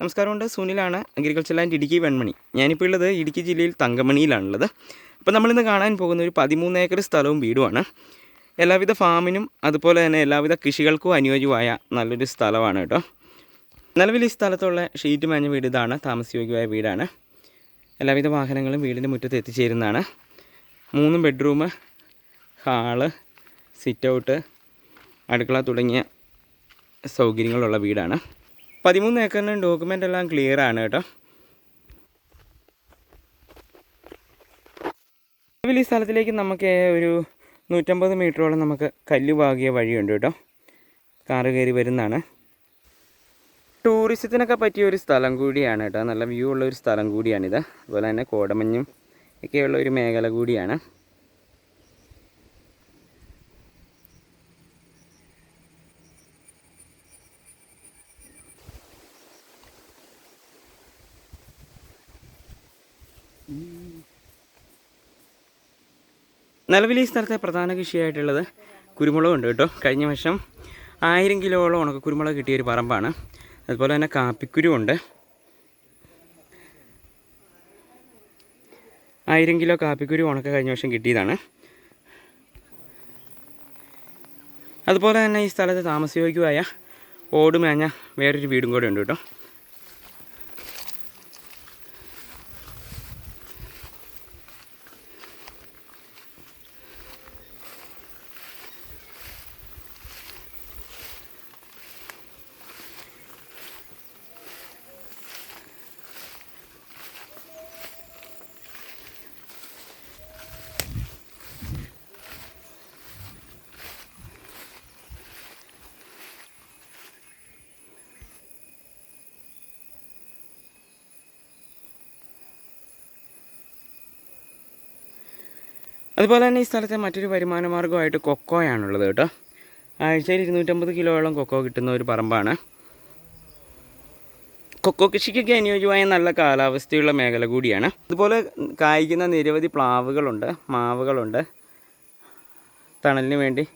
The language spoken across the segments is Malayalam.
നമസ്കാരമുണ്ട്. സുനിലാണ് അഗ്രികൾച്ചർ ലാൻഡ് ഇടുക്കി വെൺമണി. ഞാനിപ്പോൾ ഉള്ളത് ഇടുക്കി ജില്ലയിൽ തങ്കമണിയിലാണുള്ളത്. അപ്പോൾ നമ്മളിന്ന് കാണാൻ പോകുന്ന ഒരു പതിമൂന്ന് ഏക്കർ സ്ഥലവും വീടുമാണ്. എല്ലാവിധ ഫാമിനും അതുപോലെ തന്നെ എല്ലാവിധ കൃഷികൾക്കും അനുയോജ്യമായ നല്ലൊരു സ്ഥലമാണ് കേട്ടോ. നിലവിൽ ഈ സ്ഥലത്തുള്ള ഷീറ്റ് മാഞ്ഞ വീട് ഇതാണ്. താമസയോഗ്യമായ വീടാണ്. എല്ലാവിധ വാഹനങ്ങളും വീടിന്റെ മുറ്റത്ത് എത്തിച്ചേരുന്നതാണ്. മൂന്ന് ബെഡ്റൂം ഹാൾ സിറ്റ് ഔട്ട് അടുക്കള തുടങ്ങിയ സൗകര്യങ്ങളുള്ള വീടാണ്. പതിമൂന്ന് ഏക്കറിന്റെ ഡോക്യുമെന്റ് എല്ലാം ക്ലിയർ ആണ് കേട്ടോ. ഈ സ്ഥലത്തിലേക്ക് നമുക്ക് ഒരു നൂറ്റമ്പത് മീറ്ററോളം നമുക്ക് കല്ല് പാകിയ വഴിയുണ്ട് കേട്ടോ. കാറ് കയറി വരുന്നതാണ്. ടൂറിസത്തിനൊക്കെ പറ്റിയ ഒരു സ്ഥലം കൂടിയാണ് കേട്ടോ. നല്ല വ്യൂ ഉള്ള ഒരു സ്ഥലം കൂടിയാണിത്. അതുപോലെ തന്നെ കോടമഞ്ഞും ഒക്കെയുള്ള ഒരു മേഖല കൂടിയാണ്. നിലവിൽ ഈ സ്ഥലത്തെ പ്രധാന കൃഷിയായിട്ടുള്ളത് കുരുമുളകുണ്ട് കേട്ടോ. കഴിഞ്ഞ വർഷം ആയിരം കിലോയോളം ഉണക്ക കുരുമുളക് കിട്ടിയ ഒരു പറമ്പാണ്. അതുപോലെ തന്നെ കാപ്പിക്കുരുമുണ്ട് ആയിരം കിലോ കാപ്പിക്കുരു ഉണക്ക കഴിഞ്ഞ വർഷം കിട്ടിയതാണ്. അതുപോലെ തന്നെ ഈ സ്ഥലത്ത് താമസയോഗ്യമായ ഓടുമേഞ്ഞ വേറൊരു വീടും കൂടെ ഉണ്ട് കേട്ടോ. അതുപോലെ തന്നെ ഈ സ്ഥലത്തെ മറ്റൊരു വരുമാന മാർഗമായിട്ട് കൊക്കോയാണുള്ളത് കേട്ടോ. ആഴ്ചയിൽ ഇരുന്നൂറ്റമ്പത് കിലോയോളം കൊക്കോ കിട്ടുന്ന ഒരു പറമ്പാണ്. കൊക്കോ കൃഷിക്കൊക്കെ അനുയോജ്യമായ നല്ല കാലാവസ്ഥയുള്ള മേഖല കൂടിയാണ്. അതുപോലെ കായ്ക്കുന്ന നിരവധി പ്ലാവുകളുണ്ട് മാവുകളുണ്ട്. തണലിന് വേണ്ടി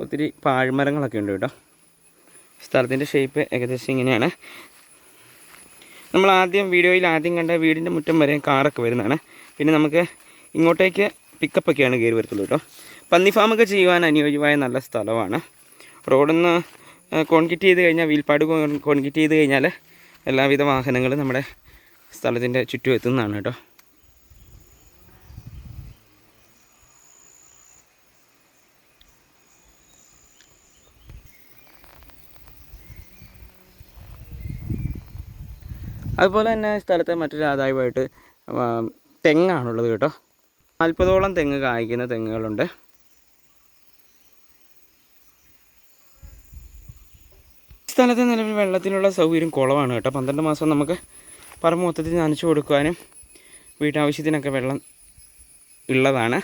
ഒത്തിരി പാഴ്മരങ്ങളൊക്കെ ഉണ്ട് കേട്ടോ. സ്ഥലത്തിന്റെ ഷേപ്പ് ഏകദേശം ഇങ്ങനെയാണ്. നമ്മൾ ആദ്യം വീഡിയോയിൽ ആദ്യം കണ്ട വീടിന്റെ മുറ്റം വരെ കാറൊക്കെ വരുന്നതാണ്. പിന്നെ നമുക്ക് ഇങ്ങോട്ടേക്ക് പിക്കപ്പൊക്കെയാണ് കയറി വരത്തുള്ളൂ കേട്ടോ. പന്നി ഫാമൊക്കെ ചെയ്യുവാൻ അനുയോജ്യമായ നല്ല സ്ഥലമാണ്. റോഡൊന്ന് കോൺക്രീറ്റ് ചെയ്ത് കഴിഞ്ഞാൽ വീൽപ്പാട് കോൺക്രീറ്റ് ചെയ്ത് കഴിഞ്ഞാൽ എല്ലാവിധ വാഹനങ്ങളും നമ്മുടെ സ്ഥലത്തിന്റെ ചുറ്റും എത്തുന്നതാണ് കേട്ടോ. അതുപോലെ തന്നെ സ്ഥലത്തെ മറ്റൊരു ആദായമായിട്ട് തെങ്ങാണുള്ളത് കേട്ടോ. നാൽപ്പതോളം തെങ്ങ് കായ്ക്കുന്ന തെങ്ങുകളുണ്ട്. സ്ഥലത്ത് നിലവിൽ വെള്ളത്തിനുള്ള സൗകര്യം കുറവാണ് കേട്ടോ. പന്ത്രണ്ട് മാസം നമുക്ക് പറമ്പ് മൊത്തത്തിൽ നനച്ചു കൊടുക്കുവാനും വീട്ടാവശ്യത്തിനൊക്കെ വെള്ളം ഉള്ളതാണ്.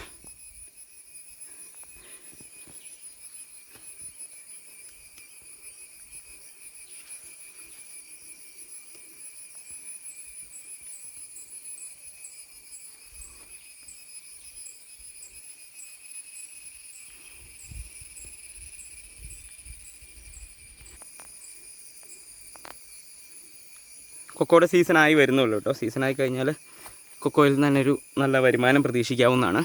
കൊക്കോയുടെ ആയി വരുന്നുള്ളൂ കേട്ടോ ആയി കഴിഞ്ഞാൽ കൊക്കോയിൽ നിന്ന് തന്നെ ഒരു നല്ല വരുമാനം പ്രതീക്ഷിക്കാവുന്നതാണ്.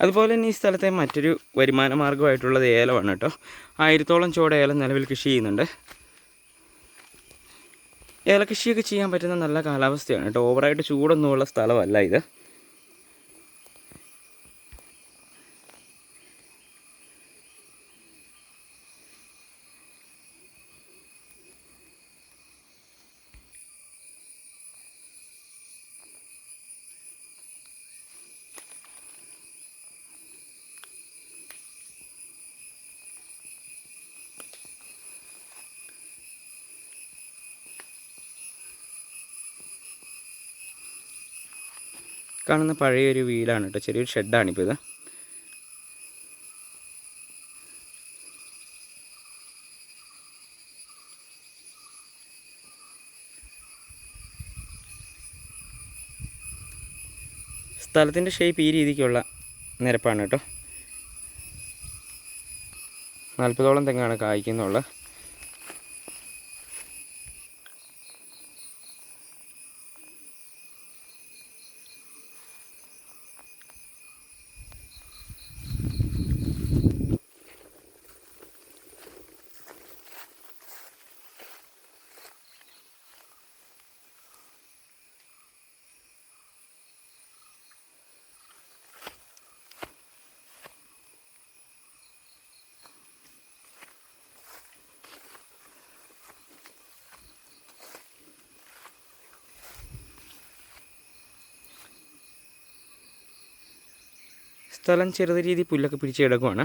അതുപോലെ തന്നെ ഈ സ്ഥലത്തെ മറ്റൊരു വരുമാന മാർഗമായിട്ടുള്ളത് ഏലമാണ് കേട്ടോ. ആയിരത്തോളം ചുവട് ഏലം നിലവിൽ കൃഷി ചെയ്യുന്നുണ്ട്. ഏലകൃഷിയൊക്കെ ചെയ്യാൻ പറ്റുന്ന നല്ല കാലാവസ്ഥയാണ് കേട്ടോ. ഓവറായിട്ട് ചൂടൊന്നുമുള്ള സ്ഥലമല്ല ഇത്. കാണുന്ന പഴയൊരു വീടാണ് കേട്ടോ. ചെറിയൊരു ഷെഡാണിപ്പോൾ ഇത്. സ്ഥലത്തിന്റെ ഷേപ്പ് ഈ രീതിക്കുള്ള നിരപ്പാണ് കേട്ടോ. നാൽപ്പതോളം തെങ്ങാണ് കായ്ക്കുന്നുള്ള സ്ഥലം ചെറുത് രീതിയിൽ പുല്ലൊക്കെ പിടിച്ച് കിടക്കുവാണ്.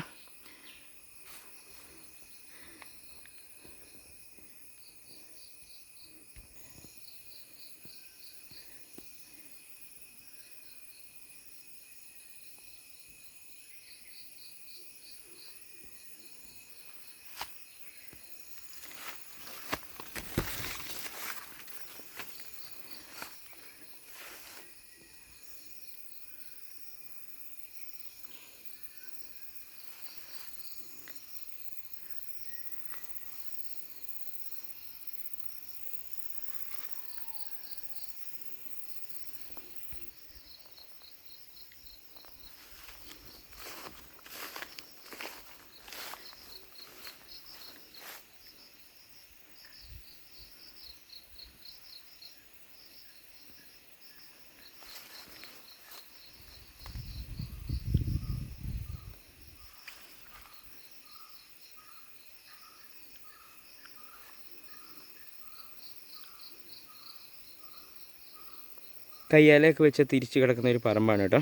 കയ്യാലയൊക്കെ വെച്ച് തിരിച്ച് കിടക്കുന്ന ഒരു പറമ്പാണ് കേട്ടോ.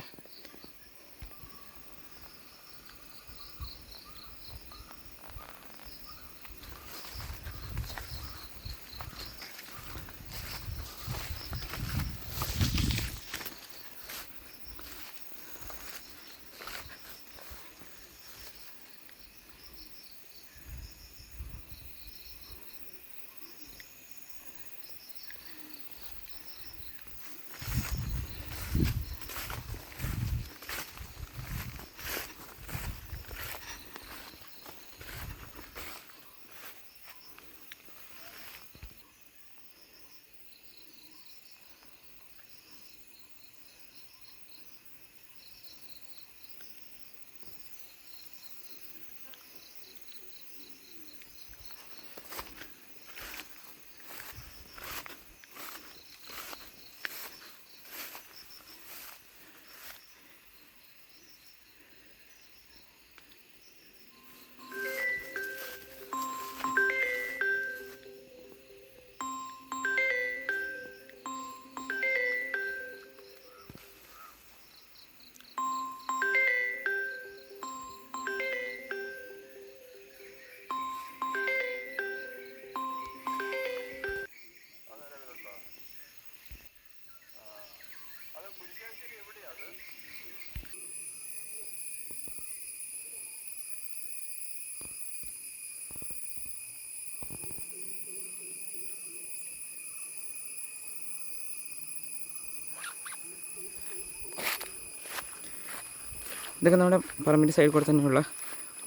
ഇതൊക്കെ നമ്മുടെ പറമ്പിന്റെ സൈഡിൽ കൂടെ തന്നെയുള്ള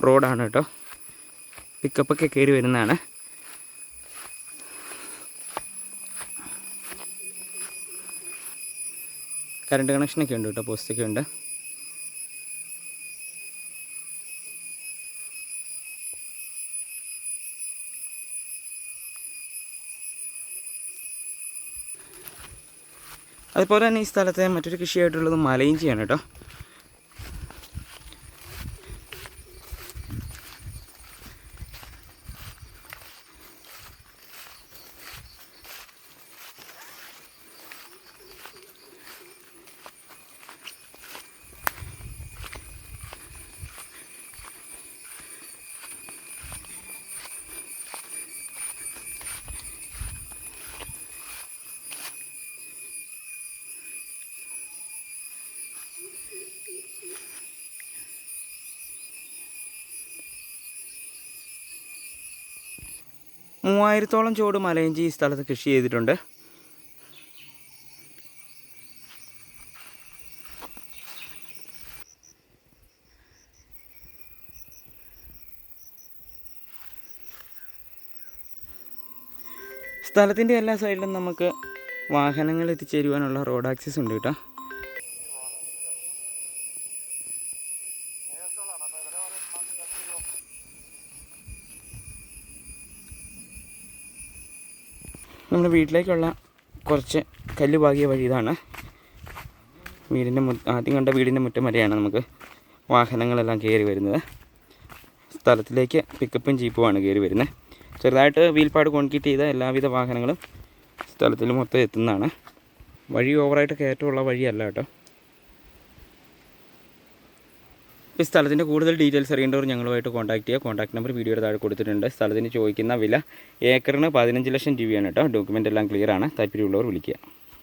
റോഡാണ് കേട്ടോ. പിക്കപ്പൊക്കെ കയറി വരുന്നതാണ്. കറണ്ട് കണക്ഷനൊക്കെ ഉണ്ട് കേട്ടോ പോസ്റ്റൊക്കെ ഉണ്ട്. അതുപോലെ തന്നെ ഈ സ്ഥലത്തെ മറ്റൊരു കൃഷിയായിട്ടുള്ളത് മലയിഞ്ചിയാണ് കേട്ടോ. മൂവായിരത്തോളം ചോട് മലയിഞ്ചി ഈ സ്ഥലത്ത് കൃഷി ചെയ്തിട്ടുണ്ട്. സ്ഥലത്തിന്റെ എല്ലാ സൈഡിലും നമുക്ക് വാഹനങ്ങൾ എത്തിച്ചേരുവാനുള്ള റോഡ് ആക്സസ് ഉണ്ട് കേട്ടോ. നമ്മുടെ വീട്ടിലേക്കുള്ള കുറച്ച് കല്ല് പാകിയ വഴി ഇതാണ്. വീടിന്റെ മു ആദ്യം കണ്ട വീടിന്റെ മുറ്റം വരെയാണ് നമുക്ക് വാഹനങ്ങളെല്ലാം കയറി വരുന്നത്. സ്ഥലത്തിലേക്ക് പിക്കപ്പും ജീപ്പുമാണ് കയറി വരുന്നത്. ചെറുതായിട്ട് വീൽപ്പാട് കോൺക്രീറ്റ് ചെയ്ത എല്ലാവിധ വാഹനങ്ങളും സ്ഥലത്തിൽ മൊത്തം എത്തുന്നതാണ്. വഴി ഓവറായിട്ട് കയറ്റമുള്ള വഴിയല്ല കേട്ടോ. ഈ സ്ഥലത്തിന്റെ കൂടുതൽ ഡീറ്റെയിൽസ് അറിയേണ്ടവർ ഞങ്ങളുമായിട്ട് കോൺടാക്ട് ചെയ്യുക. കോൺടാക്ട് നമ്പർ വീഡിയോയുടെ താഴെ കൊടുത്തിട്ടുണ്ട്. സ്ഥലത്തിന് ചോദിക്കുന്ന വില ഏക്കറിന് പതിനഞ്ച് ലക്ഷം രൂപയാണ് കേട്ടോ. ഡോക്യുമെന്റ് എല്ലാം ക്ലിയർ ആണ്. താല്പര്യമുള്ളവർ വിളിക്കുക.